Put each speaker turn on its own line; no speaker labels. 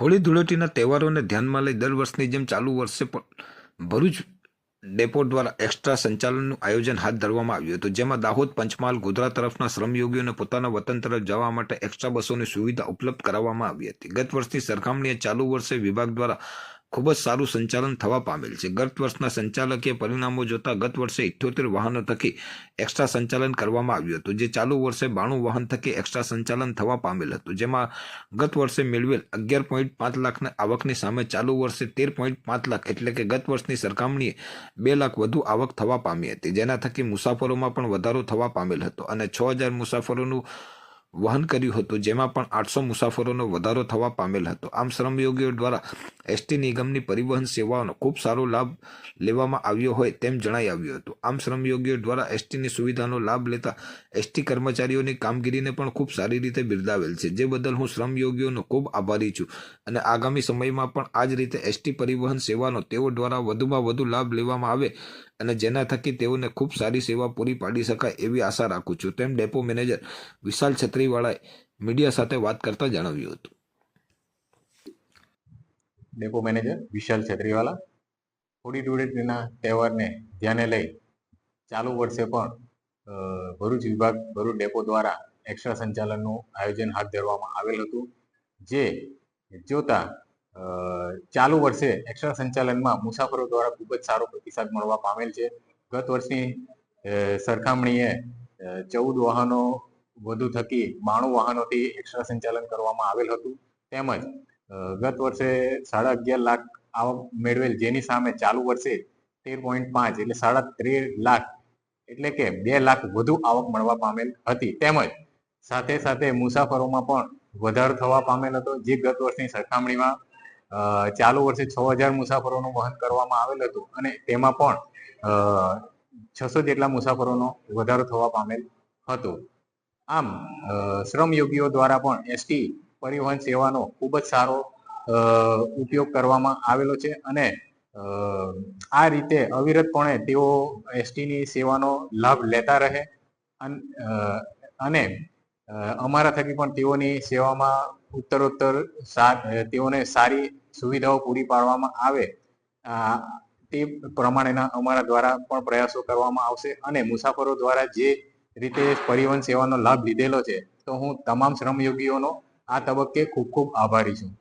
હોળી ધૂળેટીના તહેવારોને ધ્યાનમાં લઈ દર વર્ષની જેમ ચાલુ વર્ષે પણ ભરૂચ ડેપો દ્વારા એક્સ્ટ્રા સંચાલનનું આયોજન હાથ ધરવામાં આવ્યું હતું, જેમાં દાહોદ, પંચમહાલ, ગોધરા તરફના શ્રમયોગીઓને પોતાના વતન તરફ જવા માટે એક્સ્ટ્રા બસોની સુવિધા ઉપલબ્ધ કરાવવામાં આવી હતી. ગત વર્ષની સરખામણીએ ચાલુ વર્ષે વિભાગ દ્વારા ખૂબ જ સારું સંચાલન થવા પામેલ છે. ગત વર્ષના સંચાલકીય પરિણામો જોતા ગત વર્ષે ઇઠ્યોતેર વાહનો થકી એક્સ્ટ્રા સંચાલન કરવામાં આવ્યું હતું, જે ચાલુ વર્ષે બાણું વાહન થકી એક્સ્ટ્રા સંચાલન થવા પામેલ હતું, જેમાં ગત વર્ષે મેળવેલ અગિયાર પોઈન્ટ પાંચ લાખના આવકની સામે ચાલુ વર્ષે તેર પોઈન્ટ પાંચ લાખ એટલે કે ગત વર્ષની સરખામણીએ બે લાખ વધુ આવક થવા પામી હતી, જેના થકી મુસાફરોમાં પણ વધારો થવા પામેલ હતો અને છ હજાર મુસાફરોનું વહન કર્યું હતું, જેમાં પણ આઠસો મુસાફરોનો વધારો થવા પામેલ હતો. આમ શ્રમયોગીઓ દ્વારા એસટી નિગમની પરિવહન સેવાઓનો ખૂબ સારો લાભ લેવામાં આવ્યો હોય તેમ જણાઈ આવ્યું હતું. આમ શ્રમયોગીઓ દ્વારા એસટીની સુવિધાનો લાભ લેતા એસટી કર્મચારીઓની કામગીરીને પણ ખૂબ સારી રીતે બિરદાવેલ છે. જે બદલ હું શ્રમયોગીઓનો ખૂબ આભારી છું અને આગામી સમયમાં પણ આ જ રીતે એસટી પરિવહન સેવાનો તેઓ દ્વારા વધુમાં વધુ લાભ લેવામાં આવે અને જેના થકી તેઓને ખૂબ સારી સેવા પૂરી પાડી શકાય એવી આશા રાખું છું. તેમ ડેપો મેનેજર વિશાલ છત્રીવાળાએ મીડિયા સાથે વાત કરતા જણાવ્યું હતું.
ડેપો મેનેજર વિશાલ છત્રીવાલા હોળી ધૂળેટીના તહેવારને ધ્યાને લઈ ચાલુ વર્ષે પણ ભરૂચ વિભાગ, ભરૂચ ડેપો દ્વારા એક્સ્ટ્રા સંચાલનનું આયોજન હાથ ધરવામાં આવેલ હતું. જે જોતા ચાલુ વર્ષે એક્સ્ટ્રા સંચાલનમાં મુસાફરો દ્વારા ખૂબ જ સારો પ્રતિસાદ મળવા પામેલ છે. ગત વર્ષની સરખામણીએ ચૌદ વાહનો વધુ થકી બાણું વાહનોથી એક્સ્ટ્રા સંચાલન કરવામાં આવેલ હતું. તેમજ ગત વર્ષે સાડા અગિયાર લાખ આવક મેળવેલ જેની સામે ચાલુ વર્ષે તેર પોઈન્ટ પાંચ એટલે સાડા તેર લાખ એટલે કે બે લાખ વધુ આવક મળવા પામેલ હતી. તેમજ, સાથે સાથે મુસાફરોમાં પણ વધારો થવા પામેલ હતો. જે ગત વર્ષની સરખામણીમાં ચાલુ વર્ષે છ હજાર મુસાફરોનું વહન કરવામાં આવેલ હતું અને તેમાં પણ છસો જેટલા મુસાફરોનો વધારો થવા પામેલ હતો. આમ શ્રમયોગીઓ દ્વારા પણ એસટી પરિવહન સેવાનો ખૂબ જ સારો ઉપયોગ કરવામાં આવેલો છે અને આ રીતે અવિરતપણે તેઓ એસટીની સેવાનો લાભ લેતા રહે અન- અમારા થકી પણ તેઓની સેવામાં ઉત્તરોત્તર તેઓને સારી સુવિધાઓ પૂરી પાડવામાં આવે. તે પ્રમાણેના અમારા દ્વારા પણ પ્રયાસો કરવામાં આવશે અને મુસાફરો દ્વારા જે રીતે પરિવહન સેવાનો લાભ લીધેલો છે, તો હું તમામ શ્રમયોગીઓનો આ તબક્કે ખૂબ ખૂબ આભારી છું.